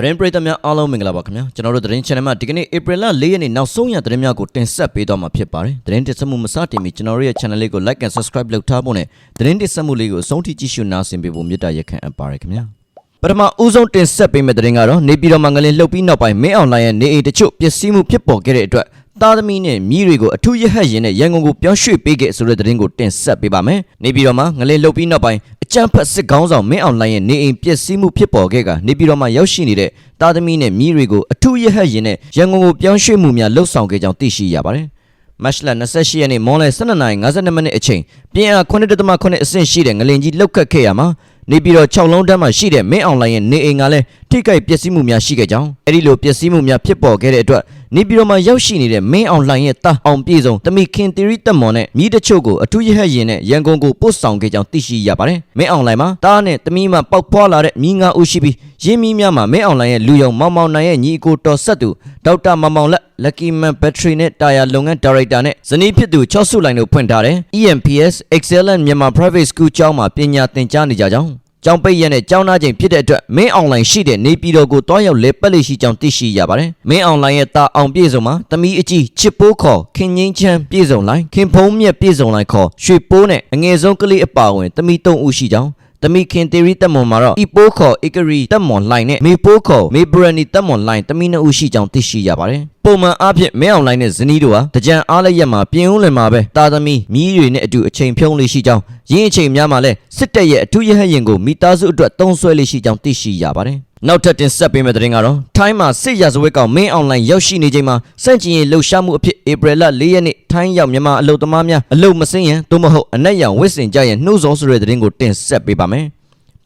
သတင်းပရိသတ်များအားလုံးမင်္ဂလာပါခင်ဗျာကျွန်တော်တို့သတင်း channel မှာဒီကနေ့ April 4ရက်နေ့နောက်ဆုံးရသတင်းများကိုတင်ဆက်ပေးသွားမှာဖြစ်ပါတယ်သတင်းတင်ဆက်မှုမစတင်မီကျွန်တော်တို့ရဲ့ channel လေးကို like and subscribe လုပ်ထားဖို့နဲ့သတင်းတင်ဆက်မှုလေးကိုအဆုံးထိကြည့်ရှုနားဆင်ပေးဖို့မေတ္တာရက်ခံအပ်ပါတယ်ခင်ဗျာပထမဦးဆုံးတင်ဆက်ပေးမယ့်သတင်းကတော့နေပြည်တော်မှာငလင်လှုပ်ပြီးနောက်ပိုင်းမင်းအောင်လှိုင်ရဲ့နေအိမ်တချို့ပျက်စီးမှုဖြစ်ပေါ်ခဲ့တဲ့အတွက် သားသမီးနဲ့မိတွေကိုအထူးရဟတ်ရင်နဲ့ရန်ကုန်ကိုပြောင်းရွှေ့ပေးခဲ့ဆိုတဲ့သတင်းကိုတင်ဆက်ပေးပါမယ်။နေပြည်တော်မှာငလင်လှုပ်ပြီးနောက်ပိုင်းအကြမ်းဖက်စစ်ကောင်းဆောင်မင်းအောင်လှိုင်ရဲ့နေအိမ်ပျက်စီးမှုဖြစ်ပေါ်ခဲ့ကနေပြည်တော်မှာရောက်ရှိနေတဲ့သားသမီးနဲ့မိတွေကိုအထူးရဟတ်ရင်နဲ့ရန်ကုန်ကိုပြောင်းရွှေ့မှုများလှုပ်ဆောင်ခဲ့ကြောင်းသိရှိရပါတယ်။မတ်လ28ရက်နေ့မွန်လယ်12:52မိနစ်အချိန်ပြင်းအား9.8အဆင့်ရှိတဲ့ငလင်ကြီးလှုပ်ခတ်ခဲ့ရမှာနေပြည်တော်6လုံးတန်းမှာရှိတဲ့မင်းအောင်လှိုင်ရဲ့နေအိမ်ကလည်းထိခိုက်ပျက်စီးမှုများရှိခဲ့ကြောင်းအဲဒီလိုပျက်စီးမှုများဖြစ်ပေါ်ခဲ့တဲ့အတွက် နေပြည်တော်မှာရောက်ရှိနေတဲ့မင်းအောင်လှိုင်ရဲ့တာအောင်ပြေဆုံးတမိခင်တီရီတက်မွန်နဲ့မိတချို့ကိုအထူးရဟတ်ရင်နဲ့ရန်ကုန်ကိုပို့ဆောင်ခဲ့ကြောင်းသိရှိရပါတယ်မင်းအောင်လှိုင်မှာတားနဲ့တမိမှပေါက်ဖွာလာတဲ့မိငါဦးရှိပြီးရင်းမီများမှာမင်းအောင်လှိုင်ရဲ့လူယုံမောင်မောင်နိုင်ရဲ့ညီအကိုတော်ဆက်သူဒေါက်တာမောင်မောင်လက် Lucky Man Battery နဲ့တာယာလုပ်ငန်းဒါရိုက်တာနဲ့ဇနီးဖြစ်သူချော့ဆုလိုင်တို့ဖွင့်ထားတဲ့ EMPS Excellent Myanmar Private School ကျောင်းမှာပညာသင်ကြားနေကြကြောင်း ကျောင်းပိတ်ရက်နဲ့ကျောင်းသားချိန်ဖြစ်တဲ့အတွက်မင်းအွန်လိုင်းရှိတဲ့နေပြည်တော်ကိုတွားရောက်လဲပတ်လိရှိကြောင်းသိရှိရပါတယ်။မင်းအွန်လိုင်းရဲ့တာအောင်ပြေဆုံးမှာတမီအကြီးချစ်ပိုးခေါ်ခင်ငင်းချမ်းပြေဆုံးလိုက်ခင်ဖုံးမြက်ပြေဆုံးလိုက်ခေါ်ရွှေပိုးနဲ့အငယ်ဆုံးကလေးအပါဝင်တမီ၃ဦးရှိကြောင်း တမိခင်တေရီတက်မွန်မှာတော့ဤပိုးခေါ်ဧကရီတက်မွန်လိုင်းနဲ့မေပိုးခေါ်မေဘရနီတက်မွန်လိုင်းတမိနှစ်ဦးရှိကြောင်းသိရှိရပါတယ်။ပုံမှန်အားဖြင့်မဲအောင်လိုင်းနဲ့ဇနီးတို့ဟာတကြံအားလည်းရက်မှာပြင်းဦးလင်မှာပဲတာသမီမြီးတွေနဲ့အတူအချိန်ဖြုံးလေးရှိကြောင်းရင်းအချိန်များမှာလဲစစ်တပ်ရဲ့အထူးရဟတ်ရင်ကိုမိသားစုအတွက်တုံးဆွဲလေးရှိကြောင်းသိရှိရပါတယ်။ နောက်ထပ်တင်ဆက်ပေးမယ့်သတင်းကတော့ထိုင်းမှာစစ်ရာဇဝတ်ကောင်မင်းအွန်လိုင်းရောက်ရှိနေချိန်မှာစန့်ကျင်ရေးလှုပ်ရှားမှုအဖြစ်ဧပြီလ၄ရက်နေ့ထိုင်းရောက်မြန်မာအလုပ်သမားများအလုပ်မစင်းရန်သို့မဟုတ်အနက်ရောင်ဝစ်စင်ကြရန်နှိုးဆော်ဆိုတဲ့သတင်းကိုတင်ဆက်ပေးပါမယ်။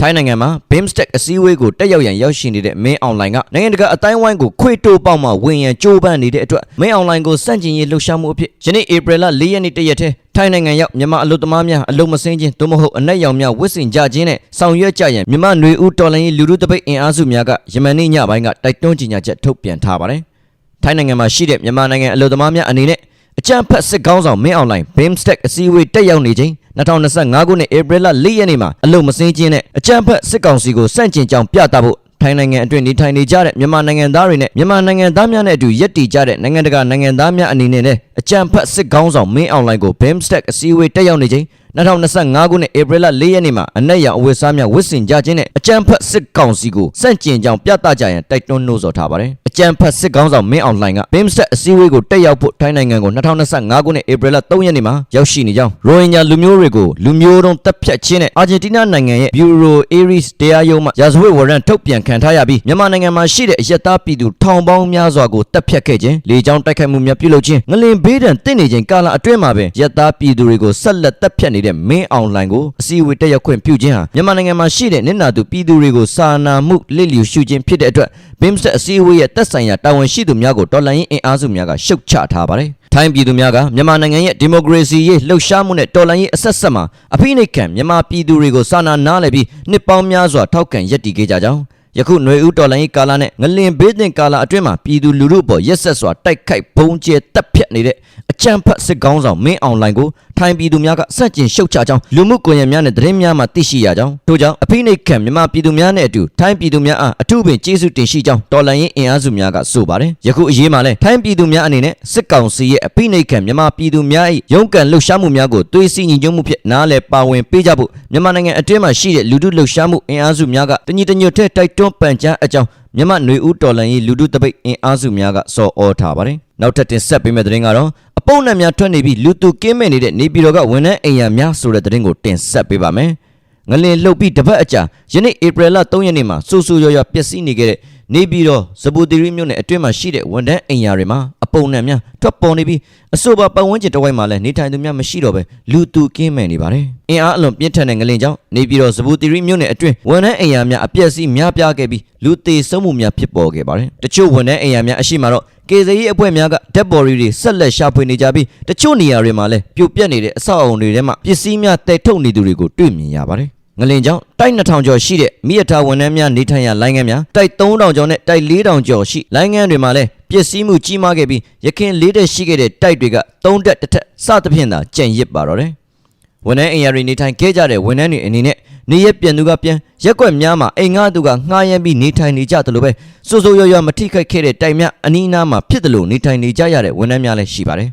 ထိုင်းနိုင်ငံမှာ BIMSTEC အစည်းအဝေးကိုတက်ရောက်ရန်ရောက်ရှိနေတဲ့မင်းအွန်လိုင်းကနိုင်ငံတကာအတိုင်းဝိုင်းကိုခွေတိုးပေါက်မှဝင်ရန်ကြိုးပမ်းနေတဲ့အတွက်မင်းအွန်လိုင်းကိုစန့်ကျင်ရေးလှုပ်ရှားမှုအဖြစ်ယနေ့ဧပြီလ၄ရက်နေ့တရက်ထဲထိုင်းနိုင်ငံရောက်မြန်မာအလုပ်သမားများအလုပ်မစင်းခြင်းသို့မဟုတ်အနက်ရောင်များဝစ်စင်ကြခြင်းနဲ့ဆောင်ရွက်ကြရန်မြန်မာຫນွေဦးတော်လိုင်းရေးလူထုတပိတ်အင်အားစုများကယမန်နေ့ညပိုင်းကတိုက်တွန်းကြေညာချက်ထုတ်ပြန်ထားပါတယ်။ထိုင်းနိုင်ငံမှာရှိတဲ့မြန်မာနိုင်ငံအလုပ်သမားများအနေနဲ့ အကြမ်းဖက်စစ်ကောင်းဆောင်မင်းအွန်လိုင်း BIMSTEC အစည်းအဝေးတက်ရောက်နေချိန်2025ခုနှစ်ဧပြီလ4ရက်နေ့မှာအလုံမစင်းချင်းနဲ့အကြမ်းဖက်စစ်ကောင်စီကိုစန့်ကျင်ကြောင်းပြသဖို့ထိုင်းနိုင်ငံအတွင်းနေထိုင်နေကြတဲ့မြန်မာနိုင်ငံသားတွေနဲ့မြန်မာနိုင်ငံသားများနဲ့အတူယက်တီကြတဲ့နိုင်ငံတကာနိုင်ငံသားများအနေနဲ့လည်းအကြမ်းဖက်စစ်ကောင်းဆောင်မင်းအွန်လိုင်းကို BIMSTEC အစည်းအဝေးတက်ရောက်နေချိန်2025ခုနှစ်ဧပြီလ4ရက်နေ့မှာအနက်ရောင်အဝတ်စားများဝတ်ဆင်ကြခြင်းနဲ့အကြမ်းဖက်စစ်ကောင်စီကိုစန့်ကျင်ကြောင်းပြသကြရန်တိုက်တွန်းနှိုးဆော်ထားပါတယ်။ အကြမ်းဖက်စစ်ကောင်ဆောင်မင်းအွန်လိုင်းက BIMSTEC အစည်းအဝေးကိုတက်ရောက်ဖို့ထိုင်းနိုင်ငံကို2025ခုနှစ်ဧပြီလ3ရက်နေ့မှာရောက်ရှိနေကြောင်းရိုဟင်ဂျာလူမျိုးတွေကိုလူမျိုးတုံးတပ်ဖြတ်ခြင်းနဲ့အာဂျင်တီးနားနိုင်ငံရဲ့ Bureau Aries တရားရုံးမှရာဇဝတ်ဝရမ်းထုတ်ပြန်ခံထားရပြီးမြန်မာနိုင်ငံမှာရှိတဲ့အရက်သားပြည်သူထောင်ပေါင်းများစွာကိုတပ်ဖြတ်ခဲ့ခြင်းလေကြောင်းတိုက်ခိုက်မှုများပြုလုပ်ခြင်းငလင်ဘေးဒဏ်တင့်နေခြင်းကာလအတွင်းမှာပင်ရက်သားပြည်သူတွေကိုဆက်လက်တပ်ဖြတ်နေတဲ့မင်းအွန်လိုင်းကိုအစည်းအဝေးတက်ရောက်ခွင့်ပြုခြင်းဟာမြန်မာနိုင်ငံမှာရှိတဲ့နစ်နာသူပြည်သူတွေကိုစာနာမှုလစ်လျူရှုခြင်းဖြစ်တဲ့အတွက် BIMSTEC အစည်းအဝေးရဲ့တက်ဆိုင်ရာတာဝန်ရှိသူများကိုတော်လှန်ရေးအင်အားစုများကရှုတ်ချထားပါတယ်။ထိုင်းပြည်သူများကမြန်မာနိုင်ငံရဲ့ဒီမိုကရေစီရေးလှုပ်ရှားမှုနဲ့တော်လှန်ရေးအဆက်ဆက်မှာအဖိနှိတ်ခံမြန်မာပြည်သူတွေကိုစာနာနားလည်ပြီးနှစ်ပေါင်းများစွာထောက်ခံရည်တည်ခဲ့ကြကြောင်းယခုຫນွေဦးတော်လိုင်းကာလနဲ့ငလင်ဘေးတင်ကာလအတွင်းမှာပြည်သူလူထုအပေါ်ရက်ဆက်စွာတိုက်ခိုက်ပုံကျဲတပ်ဖြတ်နေတဲ့အကြမ်းဖက်စစ်ကောင်းဆောင်မင်းအွန်လိုင်းကိုထိုင်းပြည်သူများကစန့်ကျင်ရှုတ်ချကြောင်းလူမှုကွန်ရက်များနဲ့သတင်းများမှသိရှိရကြောင်းထို့ကြောင့်အဖိနှိတ်ခံမြန်မာပြည်သူများနဲ့အတူထိုင်းပြည်သူများအားအထူးပင်ကျေးဇူးတင်ရှိကြောင်းတော်လှန်ရေးအင်အားစုများကဆိုပါတယ်ယခုအရေးမှာလဲထိုင်းပြည်သူများအနေနဲ့စစ်ကောင်စီရဲ့အဖိနှိတ်ခံမြန်မာပြည်သူများ၏ရုန်းကန်လှုပ်ရှားမှုများကိုသွေးစည်းညီညွတ်မှုဖြင့်နားလည်ပါဝင်ပေးကြဖို့မြန်မာနိုင်ငံအတွင်းမှာရှိတဲ့လူထုလှုပ်ရှားမှုအင်အားစုများကတညီတညွတ်ထဲတိုက်တွန်းပန်ကြားအကြောင်း မြန်မာຫນွေဦးတော်လှန်ရေးလူထုတပိတ်အင်အားစုများကစော်ဩထားပါတယ်နောက်ထပ်တင်ဆက်ပေးမယ့်သတင်းကတော့အပုံနဲ့များထွက်နေပြီးလူသူကင်းမဲ့နေတဲ့နေပြည်တော်ကဝန်ထမ်းအိမ်ယာများဆိုတဲ့သတင်းကိုတင်ဆက်ပေးပါမယ်။ငလင်လှုပ်ပြီးတပတ်အကြာယနေ့ဧပြီလ3ရက်နေ့မှာစူစူရွရွပျက်စီးနေခဲ့တဲ့နေပြည်တော်ဇပူတီရီမြို့နယ်အတွင်းမှာရှိတဲ့ဝန်ထမ်းအိမ်ယာတွေမှာအ ပုံနဲ့များထွက်ပေါ်နေပြီးအဆိုပါပတ်ဝန်းကျင်တစ်ဝိုက်မှာလည်းနေထိုင်သူများမရှိတော့ပဲလူသူကင်းမဲ့နေပါတယ်။အင်အားအလွန်ပြင်းထန်တဲ့ငလင်ကြောင့်နေပြည်တော်ဇပူတီရီမြို့နယ်အတွင်းဝန်ထမ်းအိမ်ယာများအပျက်စီးများပြားခဲ့ပြီးလူသေဆုံးမှုများဖြစ်ပေါ်ခဲ့ပါတယ်။တချို့ဝန်ထမ်းအိမ်ယာများအရှိမတော့ကေဇရေးအဖွဲ့များကဓာတ်ပေါ်ရီတွေဆက်လက်ရှာဖွေနေကြပြီးတချို့နေရာတွေမှာလည်းပြိုပြက်နေတဲ့အဆောက်အအုံတွေထဲမှာပစ္စည်းများတည်ထုတ်နေသူတွေကိုတွေ့မြင်ရပါတယ်။ ငလင်ကြောင့်တိုက်2000ကျော်ရှိတဲ့မိရထားဝန်ထမ်းများနေထိုင်ရာလိုင်းငန်းများတိုက်3000ကျော်နဲ့တိုက်4000ကျော်ရှိလိုင်းငန်းတွေမှာလည်းပစ္စည်းမှုကြီးမားခဲ့ပြီးရခင်လေးတက်ရှိခဲ့တဲ့တိုက်တွေက3တက်တစ်ထက်စသဖြင့်သာကြံ့ရစ်ပါတော့တယ်။ဝန်ထမ်းအင်ယာရီနေထိုင်ခဲ့ကြတဲ့ဝန်ထမ်းတွေအနေနဲ့နေရက်ပြန်သူကပြန်ရက်ကွက်များမှာအိမ်ငါသူကငှားရမ်းပြီးနေထိုင်နေကြတယ်လို့ပဲစိုးစိုးရွရွမထိခိုက်ခဲ့တဲ့တိုင်မြအနီးအနားမှာဖြစ်တယ်လို့နေထိုင်နေကြရတဲ့ဝန်ထမ်းများလည်းရှိပါတယ်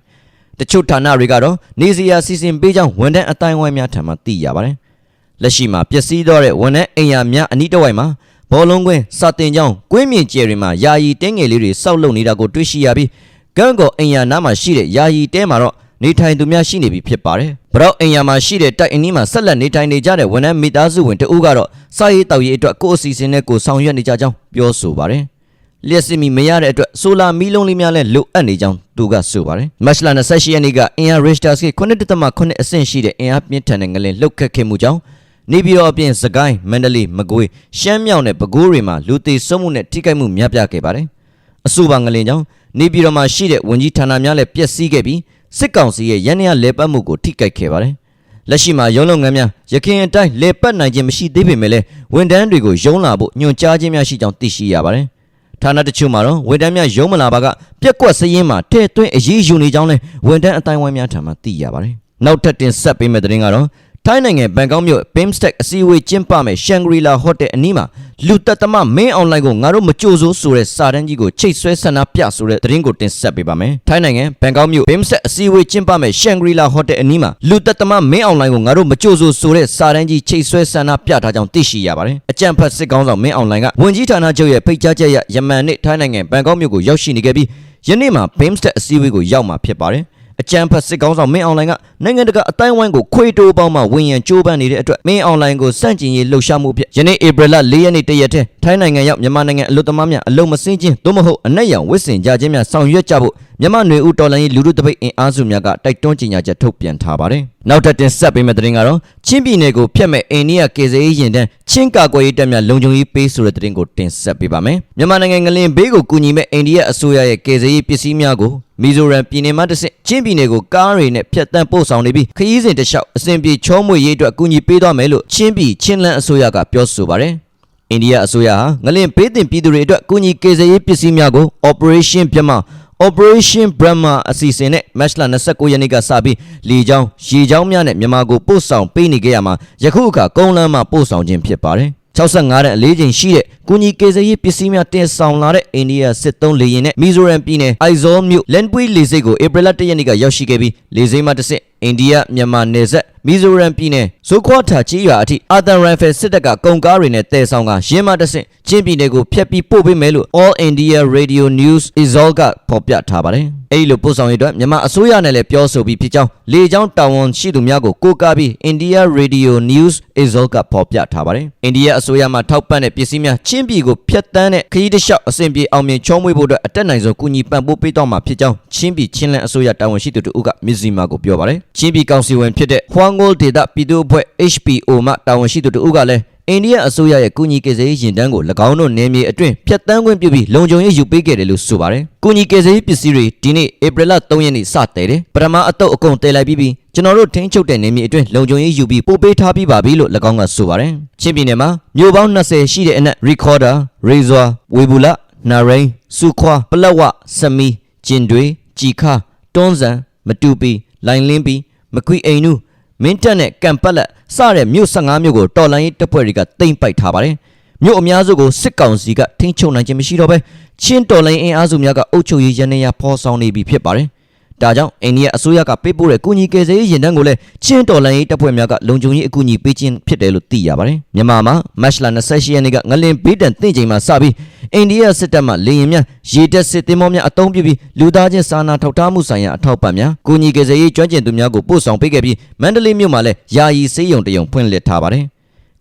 တချို့ဌာနတွေကတော့နေစီယာစီစဉ်ပေးကြောင်းဝန်ထမ်းအတိုင်းဝိုင်းများထံမှသိရပါတယ် လက်ရှိမှာပျက်စီးတော့တဲ့ဝန်ထမ်းအိမ်ယာများအနီးတစ်ဝိုက်မှာဘောလုံးကွင်းစာတင်ကြောင်းကွင်းမြင့်ကျယ်တွေမှာယာယီတင်းငယ်လေးတွေစောက်လုပ်နေတာကိုတွေ့ရှိရပြီးကန်းကောအိမ်ယာနားမှာရှိတဲ့ယာယီတဲမှာတော့နေထိုင်သူများရှိနေပြီဖြစ်ပါတယ်။ဘရောက်အိမ်ယာမှာရှိတဲ့တိုက်အနီးမှာဆက်လက်နေထိုင်နေကြတဲ့ဝန်ထမ်းမိသားစုဝင်တဦးကတော့စာရေးတောက်ရေးအတွက်ကိုယ့်အစီအစဉ်နဲ့ကိုယ်ဆောင်ရွက်နေကြကြောင်းပြောဆိုပါတယ်။လျှက်စစ်မီမရတဲ့အတွက်ဆိုလာမီးလုံးလေးများလည်းလိုအပ်နေကြောင်းသူကဆိုပါတယ်။မတ်လ28ရက်နေ့ကအင်အား Richter scale 9.8အဆင့်ရှိတဲ့အင်အားပြင်းထန်တဲ့ငလင်လှုပ်ခတ်ခဲ့မှုကြောင့် နေပြည်တော်အပြင်စကိုင်းမန္တလေးမကွေးရှမ်းမြောက်နဲ့ပဲခူးတွေမှာလူသေးဆုံးမှုနဲ့ထိခိုက်မှုများပြားခဲ့ပါတယ်။အဆိုပါငလင်ကြောင့်နေပြည်တော်မှာရှိတဲ့ဝန်ကြီးဌာနများလည်းပျက်စီးခဲ့ပြီးစစ်ကောင်စီရဲ့ရန်ရလဲပတ်မှုကိုထိခိုက်ခဲ့ပါတယ်။လက်ရှိမှာရုံးလုပ်ငန်းများရခိုင်အတိုင်းလဲပတ်နိုင်ခြင်းမရှိသေးပေမဲ့လည်းဝန်ထမ်းတွေကိုရုံးလာဖို့ညွှန်ကြားခြင်းများရှိကြောင်းသိရှိရပါတယ်။ဌာနတချို့မှာတော့ဝန်ထမ်းများရုံးမလာပါကပြက်ကွက်စည်ရင်းမှာထဲ့သွင်းအရေးယူနေကြောင်းလည်းဝန်ထမ်းအတိုင်းဝိုင်းများထံမှသိရပါတယ်။နောက်ထပ်တင်ဆက်ပေးမယ့်သတင်းကတော့ ထိုင်းနိုင်ငံဘန်ကောက်မြို့ Bimstec အစည်းအဝေးကျင်းပမဲ့ Shangri-La Hotel အနီးမှာလူတက်သမမင်းအွန်လိုင်းကိုငါတို့မကြိုဆိုဆိုတဲ့စာတန်းကြီးကိုချိတ်ဆွဲဆန္ဒပြဆိုတဲ့သတင်းကိုတင်ဆက်ပေးပါမယ်။ထိုင်းနိုင်ငံဘန်ကောက်မြို့ Bimstec အစည်းအဝေးကျင်းပမဲ့ Shangri-La Hotel အနီးမှာလူတက်သမမင်းအွန်လိုင်းကိုငါတို့မကြိုဆိုဆိုတဲ့စာတန်းကြီးချိတ်ဆွဲဆန္ဒပြထားကြောင်းသိရှိရပါတယ်။အကြံဖတ်စစ်ကောင်းဆောင်မင်းအွန်လိုင်းကဝန်ကြီးဌာနချုပ်ရဲ့ဖိတ်ကြားချက်အရယမန်နေ့ထိုင်းနိုင်ငံဘန်ကောက်မြို့ကိုရောက်ရှိနေခဲ့ပြီးယနေ့မှာ Bimstec အစည်းအဝေးကိုရောက်မှာဖြစ်ပါတယ်။ အကြံဖတ်စစ်ကောင်းဆောင်မင်းအွန်လိုင်းကနိုင်ငံတကာအတိုင်းဝိုင်းကိုခွေတိုးပေါင်းမှဝင်ရန်ကြိုးပမ်းနေတဲ့အတွက်မင်းအွန်လိုင်းကိုစန့်ကျင်ရေးလှုပ်ရှားမှုဖြစ်ယနေ့ဧပြီလ၄ရက်နေ့တရက်တည်းထိုင်းနိုင်ငံရောက်မြန်မာနိုင်ငံအလို့သမားများအလုံးမစင်းချင်းသို့မဟုတ်အနက်ရောင်ဝစ်စင်ကြခြင်းများဆောင်ရွက်ကြဖို့မြန်မာနွေဦးတော်လိုင်းရေးလူထုတပိတ်အင်အားစုများကတိုက်တွန်းကြေညာချက်ထုတ်ပြန်ထားပါတယ်။နောက်ထပ်တင်ဆက်ပေးမယ့်သတင်းကတော့ချင်းပြည်နယ်ကိုဖျက်မဲ့အိန္ဒိယကေဇေးရင်တန်းချင်းကာကွယ်ရေးတပ်များလုံခြုံရေးပေးဆိုတဲ့သတင်းကိုတင်ဆက်ပေးပါမယ်။မြန်မာနိုင်ငံငလင်ဘေးကိုကူညီမဲ့အိန္ဒိယအစိုးရရဲ့ကေဇေးပစ္စည်းများကိုမီဇိုရမ်ပြည်နယ်မှတစ်ဆင့်ချင်းပြည်နယ်ကိုကားတွေနဲ့ဖျက်တမ်းပို့ဆောင်နေပြီးခရီးစဉ်တစ်လျှောက်အစဉ်ပြေချောမွေရေးအတွက်ကူညီပေးသွားမယ်လို့ချင်းပြည်ချင်းလန်းအစိုးရကပြောဆိုပါတယ်။အိန္ဒိယအစိုးရဟာငလင်ဘေးတင်ပြည်သူတွေအတွက်ကူညီကေဇေးပစ္စည်းများကို Operation ပြမ Operation Brahma အစီအစဉ်နဲ့ Match လ29ရက်နေ့ကစပြီးလေကြောင်းရေကြောင်းများနဲ့မြန်မာကိုပို့ဆောင်ပေးနေကြရမှာယခုအခါကုန်းလမ်းမှာပို့ဆောင်ခြင်းဖြစ်ပါတယ်65တန်းအလေးချိန်ရှိတဲ့ကုညီကေဇရေးပစ္စည်းများတင်ဆောင်လာတဲ့အိန္ဒိယစစ်သုံးလေယာဉ်နဲ့မီဇိုရမ်ပြည်နယ်အိုက်ဇောမြို့လန်ပွေးလေဆိပ်ကိုဧပြီလ1ရက်နေ့ကရောက်ရှိခဲ့ပြီးလေဆိပ်မှတစ်ဆင့်အိန္ဒိယမြန်မာနယ်စပ်မီဇိုရမ်ပြည်နယ်ဇိုခွာထာချီရွာအထိအာသန်ရန်ဖယ်စစ်တပ်ကကုန်ကားတွေနဲ့တည်ဆောင်ကရင်းမှတစ်ဆင့်ချင်းပြည်နယ်ကိုဖျက်ပြီးပို့ပေးမယ်လို့ All India Radio News Izol ကဖော်ပြထားပါတယ်။အဲဒီလိုပို့ဆောင်ရေးအတွက်မြန်မာအစိုးရနဲ့လည်းပြောဆိုပြီးဖြစ်ကြောင်းလေကြောင်းတာဝန်ရှိသူများကိုကိုးကားပြီး India Radio News Izol ကဖော်ပြထားပါတယ်။အိန္ဒိယအစိုးရမှထောက်ပံ့တဲ့ပစ္စည်းများချင်းပြည်ကိုဖျက်တမ်းတဲ့ခရီးတစ်လျှောက်အစဉ်ပြေအောင်မြင်ချုံးမွေးဖို့အတွက်အတက်နိုင်ဆုံးကူညီပံ့ပိုးပေးတော့မှာဖြစ်ကြောင်းချင်းပြည်ချင်းလန်းအစိုးရတာဝန်ရှိသူတို့ကမြစ်စီမာကိုပြောပါတယ်။ချင်းပြည်ကောင်စီဝင်ဖြစ်တဲ့ဟွမ်ဂိုဒေတာပြည်သူ့အဖွဲ့ HPO မှတာဝန်ရှိသူတို့ကလည်းအိန္ဒိယအစိုးရရဲ့ကုညီကေဇေးရင်တန်းကို၎င်းတို့နယ်မြေအတွင်းဖျက်တမ်းခွင့်ပြုပြီးလုံခြုံရေးယူပေးခဲ့တယ်လို့ဆိုပါတယ်။ကုညီကေဇေးပစ္စည်းတွေဒီနေ့ဧပြီလ3ရက်နေ့စတည်တယ်။ပထမအတုပ်အကုန်တည်လိုက်ပြီးပြီးကျွန်တော်တို့ထင်းချုပ်တဲ့နယ်မြေအတွင်းလုံခြုံရေးယူပြီးပို့ပေးထားပြီးပါပြီလို့၎င်းကဆိုပါတယ်။ချင်းပြည်နယ်မှာမြို့ပေါင်း20ရှိတဲ့အနက် Recorder, Razor, Webula, Narain, Sukwa, ပလက်ဝစမီဂျင်တွေကြီခါတွန်းစံမတူပီလိုင်လင်းပီမကွီအိမ်နု မင်းတက်နဲ့ကံပတ်လက်စတဲ့မြို့15မြို့ကိုတော်လိုင်းရေးတပ်ဖွဲ့တွေကတိမ့်ပိုက်ထားပါတယ်မြို့အများစုကိုစစ်ကောင်စီကထိန်းချုပ်နိုင်ခြင်းမရှိတော့ဘဲချင်းတော်လိုင်းအင်အားစုများကအုပ်ချုပ်ရေးရန်နေရဖော်ဆောင်နေပြီဖြစ်ပါတယ် ဒါကြောင့်အိန္ဒိယအစိုးရကပေးပို့တဲ့ကုညီကယ်ဆယ်ရေးရင်တန်းကိုလည်းချင်းတော်လိုင်းရေးတပ်ဖွဲ့များကလုံခြုံရေးအကူအညီပေးခြင်းဖြစ်တယ်လို့သိရပါတယ်မြန်မာမှာမတ်လ28ရက်နေ့ကငလင်ဘေးတန်တင့်ချိန်မှာစပြီးအိန္ဒိယစစ်တပ်မှလေရင်များရေတပ်စစ်သင်္ဘောများအုံပြုပြီးလူသားချင်းစာနာထောက်ထားမှုဆိုင်ရာအထောက်ပံ့များကုညီကယ်ဆယ်ရေးကျွမ်းကျင်သူများကိုပို့ဆောင်ပေးခဲ့ပြီးမန္တလေးမြို့မှာလည်းယာယီစေးရုံတရုံဖွင့်လှစ်ထားပါတယ်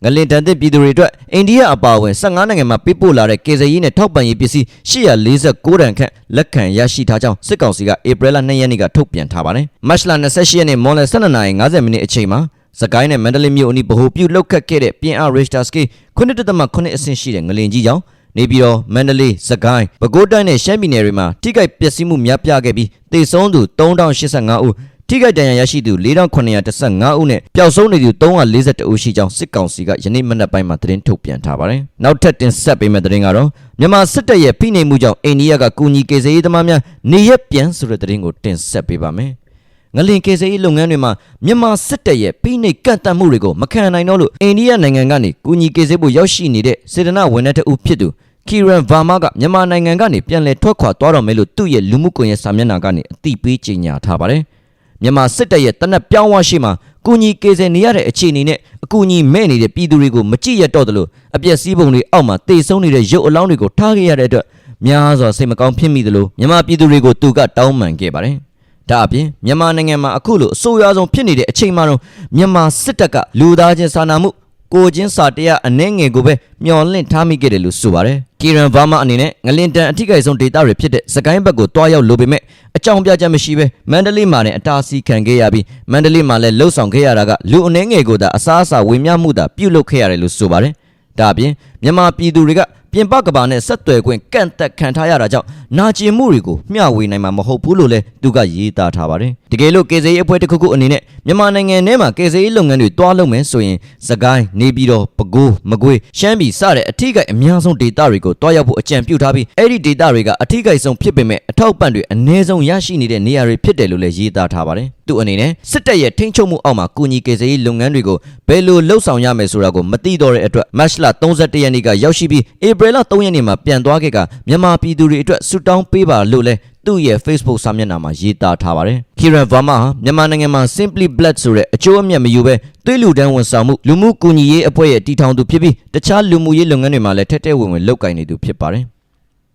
ငလင်တန်တဲ့ပြည်သူတွေအတွက်အိန္ဒိယအပါအဝင်15နိုင်ငံမှာပေးပို့လာတဲ့ကေဇယ်ရေးနဲ့ထောက်ပံ့ရေးပစ္စည်း849တန်ခန့်လက်ခံရရှိထားကြောင်းစစ်ကောင်စီကဧပြီလ2ရက်နေ့ကထုတ်ပြန်ထားပါတယ်။မတ်လ28ရက်နေ့မွန်လ12:50မိနစ်အချိန်မှာစကိုင်းနဲ့မန္တလေးမြို့အနီးဗဟိုပြုလောက်ခတ်ခဲ့တဲ့ပြင်အား Richter scale 9.8အဆင့်ရှိတဲ့ငလင်ကြီးကြောင့်နေပြည်တော်မန္တလေးစကိုင်းပဲခူးတိုင်းနဲ့ရှမ်းပြည်နယ်တွေမှာထိခိုက်ပျက်စီးမှုများပြားခဲ့ပြီးသေဆုံးသူ3085ဦး ထိခိုက်ဒဏ်ရာရရှိသူ4915ဦးနဲ့ပျောက်ဆုံးနေသူ342ဦးရှိကြောင်းစစ်ကောင်စီကယနေ့မနက်ပိုင်းမှာသတင်းထုတ်ပြန်ထားပါတယ်။နောက်ထပ်တင်ဆက်ပေးမယ့်သတင်းကတော့မြန်မာစစ်တပ်ရဲ့ဖိနှိပ်မှုကြောင့်အိန္ဒိယကကူညီကေဇေးသမားများနေရက်ပြန်ဆိုတဲ့သတင်းကိုတင်ဆက်ပေးပါမယ်။ငလင်ကေစေးလုပ်ငန်းတွေမှာမြန်မာစစ်တပ်ရဲ့ဖိနှိပ်ကန့်တက်မှုတွေကိုမခံနိုင်တော့လို့အိန္ဒိယနိုင်ငံကနေကူညီကေစေးဖို့ရောက်ရှိနေတဲ့စေတနာဝန်ထမ်းတဦးဖြစ်သူကီရန်ဗာမာကမြန်မာနိုင်ငံကနေပြန်လည်ထွက်ခွာသွားတော့မယ်လို့သူ့ရဲ့လူမှုကွန်ရက်စာမျက်နှာကနေအသိပေးကြေညာထားပါတယ်။ မြန်မာစစ်တပ်ရဲ့တနက်ပြောင်းဝရှိမှာကူညီကေစေးနေရတဲ့အခြေအနေနဲ့အကူအညီမဲ့နေတဲ့ပြည်သူတွေကိုမကြည့်ရတော့တယ်လို့အပြက်စီးပုံတွေအောက်မှာတေဆုံးနေတဲ့ရုပ်အလောင်းတွေကိုထားခဲ့ရတဲ့အတွက်များစွာစိတ်မကောင်းဖြစ်မိတယ်လို့မြန်မာပြည်သူတွေကိုသူကတောင်းပန်ခဲ့ပါတယ်။ဒါအပြင်မြန်မာနိုင်ငံမှာအခုလိုအဆိုးရွားဆုံးဖြစ်နေတဲ့အချိန်မှာတော့မြန်မာစစ်တပ်ကလူသားချင်းစာနာမှုကိုချင်းစာတရားအနှဲငယ်ကိုပဲမျော်လင့်ထားမိခဲ့တယ်လို့ဆိုပါတယ်။ကီရန်ဗာမာအနေနဲ့ငလင်တန်အထိကိဆုံးဒေတာတွေဖြစ်တဲ့စကိုင်းဘက်ကိုတွားရောက်လိုပေမဲ့ အကြောင်းပြချက်မရှိပဲမန္တလေးမှာနဲ့အတားဆီးခံခဲ့ရပြီးမန္တလေးမှာလည်းလှုပ်ဆောင်ခဲ့ရတာကလူအနှဲငယ်ကိုသာအစားအစာဝေမျှမှုသာပြုလုပ်ခဲ့ရတယ်လို့ဆိုပါတယ်။ဒါအပြင်မြန်မာပြည်သူတွေက ပြင်ပကဘာနဲ့ဆက်သွယ်ခွင့်ကန့်သက်ခံထားရတာကြောင့်နာကျင်မှုတွေကိုမျှဝေနိုင်မှာမဟုတ်ဘူးလို့လည်းသူကရေးသားထားပါတယ်။တကယ်လို့ကေစေးအဖွဲ့တစ်ခုခုအနေနဲ့မြန်မာနိုင်ငံထဲမှာကေစေးလုပ်ငန်းတွေတွားလုပ်မယ်ဆိုရင်စကိုင်းနေပြည်တော်ပဲခူးမကွေးရှမ်းပြည်စတဲ့အထူးကိအများဆုံးဒေသတွေကိုတွားရောက်ဖို့အကြံပြုထားပြီးအဲ့ဒီဒေသတွေကအထူးကိဆုံးဖြစ်ပေမဲ့အထောက်ပံ့တွေအ ਨੇ ဆုံးရရှိနေတဲ့နေရာတွေဖြစ်တယ်လို့လည်းရေးသားထားပါတယ်။ သူအနေနဲ့စစ်တပ်ရဲ့ထိန်းချုပ်မှုအောက်မှာကုညီကေစေးလုပ်ငန်းတွေကိုဘယ်လိုလှုပ်ဆောင်ရမယ်ဆိုတာကိုမသိတော့တဲ့အတွက်မတ်လ31ရက်နေ့ကရောက်ရှိပြီးဧပြီလ3ရက်နေ့မှာပြန်သွားခဲ့ကမြန်မာပြည်သူတွေအတွက်ဆုတောင်းပေးပါလို့လည်းသူ့ရဲ့ Facebook စာမျက်နှာမှာရေးသားထားပါတယ်။ Kiran Verma ဟာမြန်မာနိုင်ငံမှာ Simply Blood ဆိုတဲ့အကျိုးအမြတ်မယူဘဲသွေးလူတန်းဝန်ဆောင်မှုလူမှုကူညီရေးအဖွဲ့ရဲ့တည်ထောင်သူဖြစ်ပြီးတခြားလူမှုရေးလုပ်ငန်းတွေမှာလည်းထက်ထဲဝင်ဝင်လုပ်ကိုင်နေသူဖြစ်ပါတယ်။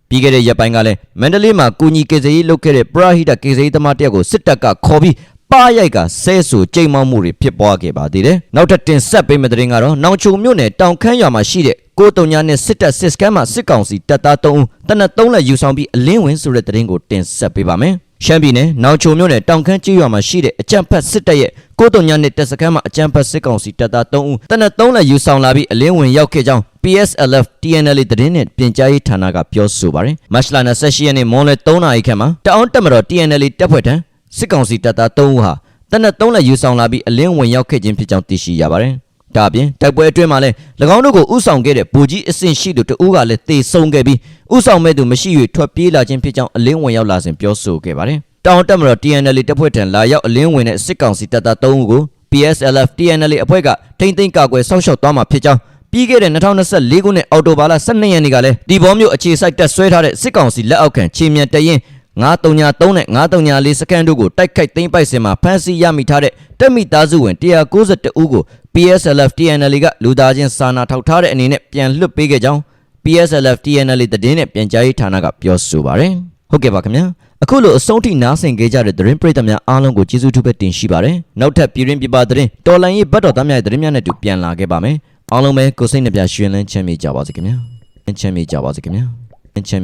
ပြီးခဲ့တဲ့ရက်ပိုင်းကလည်းမန္တလေးမှာကူညီကေဇေးလုပ်ခဲ့တဲ့ပရာဟိတကေဇေးသမားတယောက်ကိုစစ်တပ်ကခေါ်ပြီး ပါရိုက်ကဆဲဆူကြိမ်မောင်းမှုတွေဖြစ်ပွားခဲ့ပါသေးတယ်။နောက်ထပ်တင်ဆက်ပေးမယ့်တဲ့ရင်ကတော့နောင်ချုံမြို့နယ်တောင်ခမ်းရွာမှာရှိတဲ့ကိုတုံညာနဲ့စစ်တပ်စစ်စခန်းမှာစစ်ကောင်စီတပ်သား3ဦးတနက်3လက်ယူဆောင်ပြီးအလင်းဝင်ဆိုတဲ့တဲ့ရင်ကိုတင်ဆက်ပေးပါမယ်။ရှမ်းပြည်နယ်နောင်ချုံမြို့နယ်တောင်ခမ်းကျေးရွာမှာရှိတဲ့အကြံဖက်စစ်တပ်ရဲ့ကိုတုံညာနဲ့တပ်စခန်းမှာအကြံဖက်စစ်ကောင်စီတပ်သား3ဦးတနက်3လက်ယူဆောင်လာပြီးအလင်းဝင်ရောက်ခဲ့ကြောင်း PSLF TNL သတင်းနဲ့ပြင်ကြားရေးဌာနကပြောဆိုပါတယ်။မတ်လ28ရက်နေ့မွန်လွဲ3နာရီခန့်မှာတအောင်းတက်မတော် TNL တပ်ဖွဲ့ထံ စစ်ကောင်စီတပ်သား3ဦးဟာတနက်3လက်ယူဆောင်လာပြီးအလင်းဝင်ရောက်ခဲ့ခြင်းဖြစ်ကြောင်းသိရှိရပါတယ်။ဒါအပြင်တိုက်ပွဲအတွင်းမှာလည်း၎င်းတို့ကိုဥဆောင်ခဲ့တဲ့ဗိုလ်ကြီးအဆင့်ရှိသူတဦးကလည်းတေဆုံးခဲ့ပြီးဥဆောင်မဲ့သူမရှိ၍ထွက်ပြေးလာခြင်းဖြစ်ကြောင်းအလင်းဝင်ရောက်လာစဉ်ပြောဆိုခဲ့ပါတယ်။တောင်တက်မတော် TNL တပ်ဖွဲ့ထံလာရောက်အလင်းဝင်တဲ့စစ်ကောင်စီတပ်သား3ဦးကို PSLF TNL အဖွဲ့ကထိမ့်သိမ်းကာကွယ်စောင့်ရှောက်သွားမှာဖြစ်ကြောင်းပြီးခဲ့တဲ့2024ခုနှစ်အောက်တိုဘာလ12ရက်နေ့ကလည်းဒီဘောမျိုးအခြေစိုက်တက်ဆွဲထားတဲ့စစ်ကောင်စီလက်အောက်ခံခြေမြန်တရင် 933နဲ့934စကန်တို့ကိုတိုက်ခိုက်သိမ်းပိုက်စင်မှာဖမ်းဆီးရမိထားတဲ့တက်မိသားစုဝင်192ဦးကို PSLF TNL ကလူသားချင်းစာနာထောက်ထားတဲ့အနေနဲ့ပြန်လွှတ်ပေးခဲ့ကြောင်း PSLF TNL သတင်းနဲ့ပြန်ကြားရေးဌာနကပြောဆိုပါတယ်ဟုတ်ကဲ့ပါခင်ဗျာအခုလိုအဆုံးထိနားဆင်ကြတဲ့သတင်းပရိသတ်များအားလုံးကိုကျေးဇူးတူပဲတင်ရှိပါတယ်နောက်ထပ်ပြည်ရင်းပြပသတင်းတော်လိုင်းရေးဘတ်တော်သားများရဲ့သတင်းများနဲ့တူပြန်လာခဲ့ပါမယ်အားလုံးပဲကိုယ်စိတ်နှပြရွှင်လန်းချမ်းမြေ့ကြပါစေခင်ဗျာချမ်းမြေ့ကြပါစေခင်ဗျာချမ်း